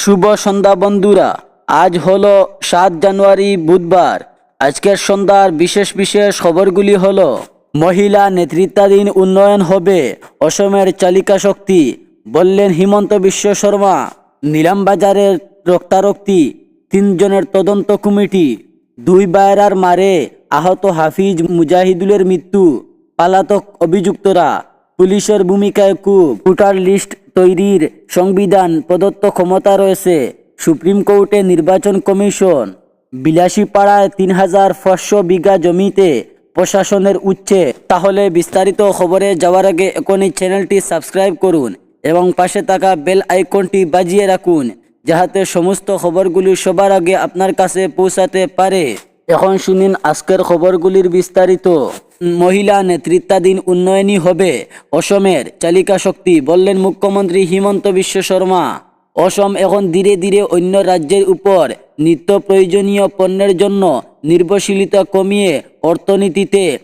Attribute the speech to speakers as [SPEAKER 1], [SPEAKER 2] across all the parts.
[SPEAKER 1] শুভ সন্ধ্যা বন্ধুরা। আজ হলো সাত জানুয়ারি, বুধবার। আজকের সন্ধ্যার বিশেষ বিশেষ খবরগুলি হলো, মহিলা নেতৃত্বাধীন উন্নয়ন হবে, অসমের চালিকা শক্তি, বললেন হিমন্ত বিশ্ব শর্মা। নিলামবাজারের রক্তারক্তি, তিনজনের তদন্ত কমিটি, দুই বায়রার মারে, আহত হাফিজ মুজাহিদুলের মৃত্যু, পালাতক অভিযুক্তরা, পুলিশের ভূমিকায় কূপ, ভোটার লিস্ট তৈরির সংবিধান প্রদত্ত ক্ষমতা রয়েছে সুপ্রিম কোর্টে নির্বাচন কমিশন। বিলাসীপাড়ায় তিন হাজার পাঁচশো বিঘা জমিতে প্রশাসনের উচ্ছে। তাহলে বিস্তারিত খবরে যাওয়ার আগে এখনই চ্যানেলটি সাবস্ক্রাইব করুন এবং পাশে থাকা বেল আইকনটি বাজিয়ে রাখুন, যাহাতে সমস্ত খবরগুলি সবার আগে আপনার কাছে পৌঁছাতে পারে। এখন শুনিন আজকের খবরগুলির বিস্তারিত। মহিলা নেতৃত্বাধীন উন্নয়নই হবে, অসমের চালিকা শক্তি, বললেন মুখ্যমন্ত্রী হিমন্ত বিশ্ব শর্মা। অসম এখন ধীরে ধীরে অন্য রাজ্যের উপর নিত্য প্রয়োজনীয় পণ্যের জন্য নির্ভরশীলতা কমিয়ে অর্থনীতিতে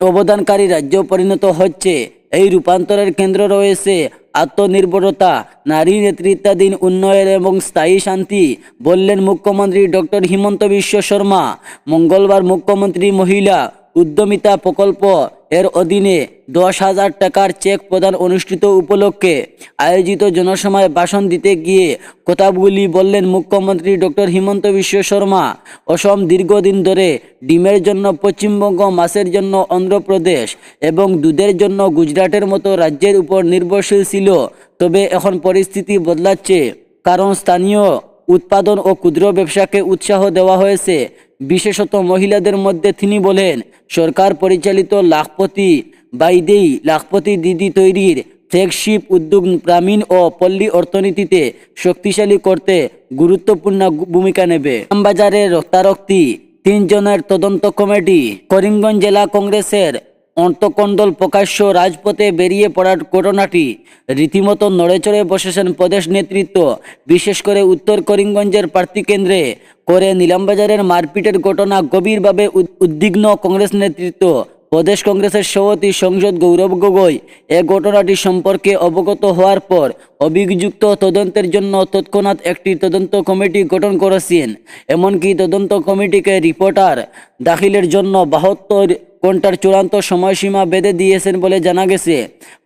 [SPEAKER 1] অবদানকারী রাজ্য পরিণত হচ্ছে। এই রূপান্তরের কেন্দ্র রয়েছে আত্মনির্ভরতা, নারী নেতৃত্বাধীন উন্নয়ন এবং স্থায়ী শান্তি, বললেন মুখ্যমন্ত্রী ডক্টর হিমন্ত বিশ্ব শর্মা। মঙ্গলবার মুখ্যমন্ত্রী মহিলা উদ্যমিতা প্রকল্প এর অধীনে দশ হাজার টাকার চেক প্রদান অনুষ্ঠিত উপলক্ষে আয়োজিত জনসভায় ভাষণ দিতে গিয়ে কথাগুলি বললেন মুখ্যমন্ত্রী ডক্টর হিমন্ত বিশ্ব শর্মা। অসম দীর্ঘদিন ধরে ডিমের জন্য পশ্চিমবঙ্গ, মাছের জন্য অন্ধ্রপ্রদেশ এবং দুধের জন্য গুজরাটের মতো রাজ্যের উপর নির্ভরশীল ছিল। তবে এখন পরিস্থিতি বদলাচ্ছে। কারণ স্থানীয় উৎপাদন ও ক্ষুদ্র ব্যবসাকে উৎসাহ দেওয়া হয়েছে। বিশেষত মহিলাদের মধ্যে তিনি বলেন, সরকার পরিচালিত লাখপতি বাইদেই লাখপতি দিদি তৈরির ফ্ল্যাগশিপ উদ্যোগ গ্রামীণ ও পল্লী অর্থনীতিতে শক্তিশালী করতে গুরুত্বপূর্ণ ভূমিকা নেবে। বাজারে রক্তারক্তি তিনজনের তদন্ত কমিটি, করিমগঞ্জ জেলা কংগ্রেসের অন্তকণ্ডল প্রকাশ্য রাজপথে বেরিয়ে পড়ার ঘটনাটি রীতিমতো নড়েচড়ে বসেছেন প্রদেশ নেতৃত্ব, বিশেষ করে উত্তর করিমগঞ্জের প্রার্থী কেন্দ্রে। করে নিলামবাজারের মারপিটের ঘটনা গভীরভাবে উদ্বিগ্ন কংগ্রেস নেতৃত্ব, প্রদেশ কংগ্রেসের সভাপতি সংসদ গৌরব গগৈ। এ ঘটনাটি সম্পর্কে অবগত হওয়ার পর অভিযুক্ত তদন্তের জন্য তৎক্ষণাৎ একটি তদন্ত কমিটি গঠন করেছেন। এমনকি তদন্ত কমিটিকে রিপোর্টার দাখিলের জন্য বাহাত্তর ঘণ্টার চূড়ান্ত সময়সীমা বেঁধে দিয়েছেন বলে জানা গেছে।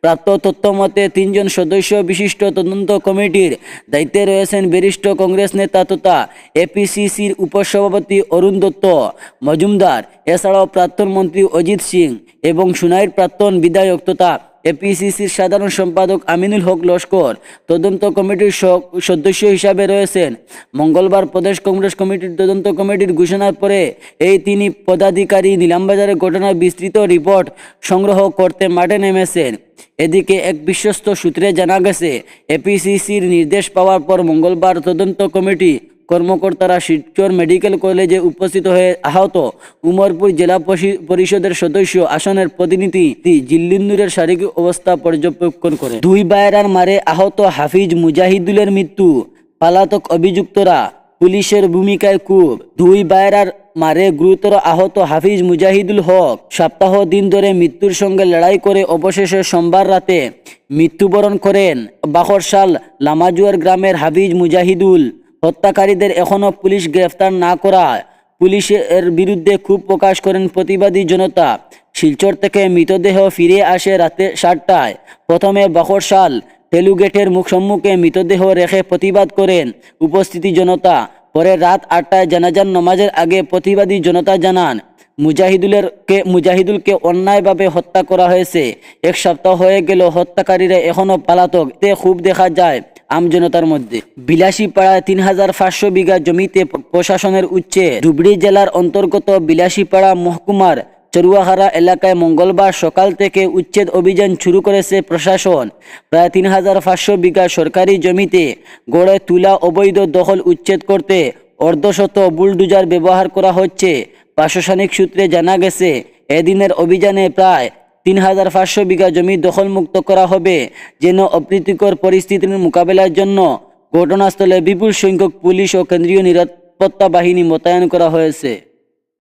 [SPEAKER 1] প্রাপ্ত তথ্য মতে, তিনজন সদস্য বিশিষ্ট তদন্ত কমিটির দায়িত্বে রয়েছেন বরিষ্ঠ কংগ্রেস নেতা তথা এপিসিসির উপসভাপতি অরুণ দত্ত, মজুমদার, এছাড়াও প্রাক্তন মন্ত্রী অজিত সিং এবং সুনাইর প্রাক্তন বিধায়ক তথা এপিসিসির সাধারণ সম্পাদক আমিনুল হক লস্কর, তদন্ত কমিটির সদস্য হিসাবে রয়েছেন। মঙ্গলবার প্রদেশ কংগ্রেস কমিটির তদন্ত কমিটির ঘোষণার পরে এই তিনি পদাধিকারী নিলামবাজারের ঘটনার বিস্তৃত রিপোর্ট সংগ্রহ করতে মাঠে নেমেছেন। এদিকে এক বিশ্বস্ত সূত্রে জানা গেছে এপিসিসির নির্দেশ পাওয়ার পর মঙ্গলবার তদন্ত কমিটি কর্মকর্তারা শিলচর মেডিকেল কলেজে উপস্থিত হয়ে আহত উমরপুর জেলা পরিষদের সদস্য আসনের প্রতিনিধি জিল্লিন্দুরের শারীরিক অবস্থা পর্যবেক্ষণ করে। দুই বায়রার মারে আহত হাফিজ মুজাহিদুলের মৃত্যু। পালাতক অভিযুক্তরা পুলিশের ভূমিকায় খুব দুই বায়রার মারে গুরুতর আহত হাফিজ মুজাহিদুল হক সপ্তাহ দিন ধরে মৃত্যুর সঙ্গে লড়াই করে অবশেষে সোমবার রাতে মৃত্যুবরণ করেন। বাখরশাল লামাজুয়ার গ্রামের হাফিজ মুজাহিদুল হত্যাকারীদের এখনও পুলিশ গ্রেফতার না করায়। পুলিশের বিরুদ্ধে ক্ষোভ প্রকাশ করেন প্রতিবাদী জনতা। শিলচর থেকে মৃতদেহ ফিরে আসে রাতে সাতটায়। প্রথমে বাখরশাল তেলুগেটের মুখ সম্মুখে মৃতদেহ রেখে প্রতিবাদ করেন উপস্থিতি জনতা। পরে রাত আটটায় জানাজান নমাজের আগে প্রতিবাদী জনতা জানান মুজাহিদুলের কে মুজাহিদুলকে অন্যায়ভাবে হত্যা করা হয়েছে। এক সপ্তাহ হয়ে গেল হত্যাকারীরা এখনও পালাতক। তে খুব দেখা যায়। আমজনতার মধ্যে। বিলাসীপাড়ায় তিন হাজার পাঁচশো বিঘা জমিতে প্রশাসনের উচ্চে ধুবড়ি জেলার অন্তর্গত বিলাসীপাড়া মহকুমার চরুয়াহারা এলাকায় মঙ্গলবার সকাল থেকে উচ্ছেদ অভিযান শুরু করেছে প্রশাসন। প্রায় তিন হাজার পাঁচশো বিঘা সরকারি জমিতে গড়ে তুলা অবৈধ দখল উচ্ছেদ করতে অর্ধশত বুলডুজার ব্যবহার করা হচ্ছে। প্রশাসনিক সূত্রে জানা গেছে, এদিনের অভিযানে প্রায় তিন হাজার পাঁচশো বিঘা জমি দখলমুক্ত করা হবে, যেন অপ্রীতিকর পরিস্থিতির মোকাবেলার জন্য ঘটনাস্থলে বিপুল সংখ্যক পুলিশ ও কেন্দ্রীয় নিরাপত্তা বাহিনী মোতায়েন করা হয়েছে।